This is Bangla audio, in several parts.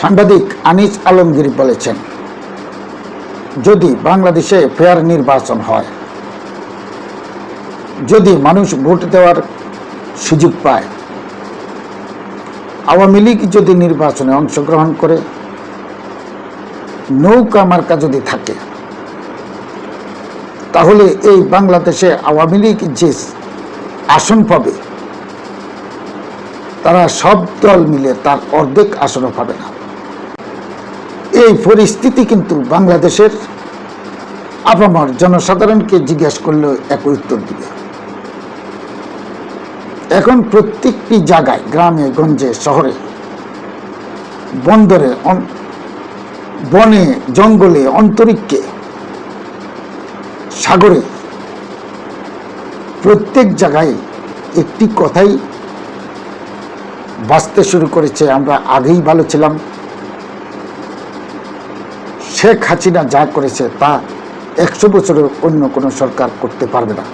সাংবাদিক আনিস আলমগীর বলেছেন, যদি বাংলাদেশে ফেয়ার নির্বাচন হয়, যদি মানুষ ভোট দেওয়ার সুযোগ পায়, আওয়ামী লীগ যদি নির্বাচনে অংশগ্রহণ করে, নৌকা মার্কা যদি থাকে, তাহলে এই বাংলাদেশে আওয়ামী লীগ যে আসন পাবে, তারা সব দল মিলে তার অর্ধেক আসনও পাবে না। এই পরিস্থিতি কিন্তু বাংলাদেশের আপামর জনসাধারণকে জিজ্ঞেস করলেও এক উত্তর দিবে। এখন প্রত্যেকটি জায়গায়, গ্রামে, গঞ্জে, শহরে, বন্দরে বনে, জঙ্গলে, অন্তরিক্ষে, সাগরে, প্রত্যেক জায়গায় একটি কথাই বাঁচতে শুরু করেছে। আমরা আগেই ভালো ছিলাম শেখ হাসিনা যা করেছে তা একশো বছরের অন্য কোনো সরকার করতে পারবে না।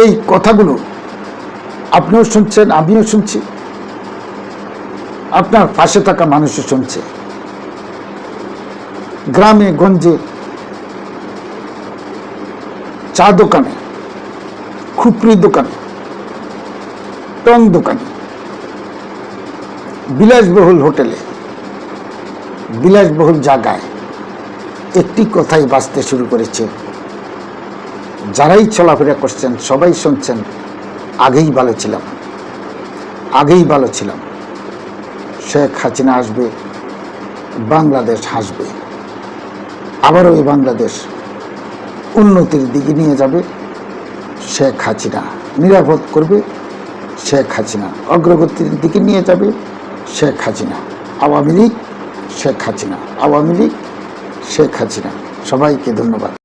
এই কথাগুলো আপনিও শুনছেন, আমিও শুনছি। আপনার পাশে থাকা মানুষও শুনছে। গ্রামে, গঞ্জে, চা দোকানে খুপড়ি দোকানে, টং দোকানে, বিলাসবহুল হোটেলে বিলাসবহুল জায়গায় একটি কথাই বাঁচতে শুরু করেছে। যারাই চলাফেরা করছেন, সবাই শুনছেন, আগেই ভালো ছিলাম, আগেই ভালো ছিলাম। শেখ হাসিনা আসবে, বাংলাদেশ হাসবে, আবারও এই বাংলাদেশ উন্নতির দিকে নিয়ে যাবে, শেখ হাসিনা নিরাপদ করবে, শেখ হাসিনা অগ্রগতির দিকে নিয়ে যাবে, শেখ হাসিনা আওয়ামী লীগ শেখ হাসিনা। আওয়ামী লীগ শেখ হাসিনা। সবাইকে ধন্যবাদ।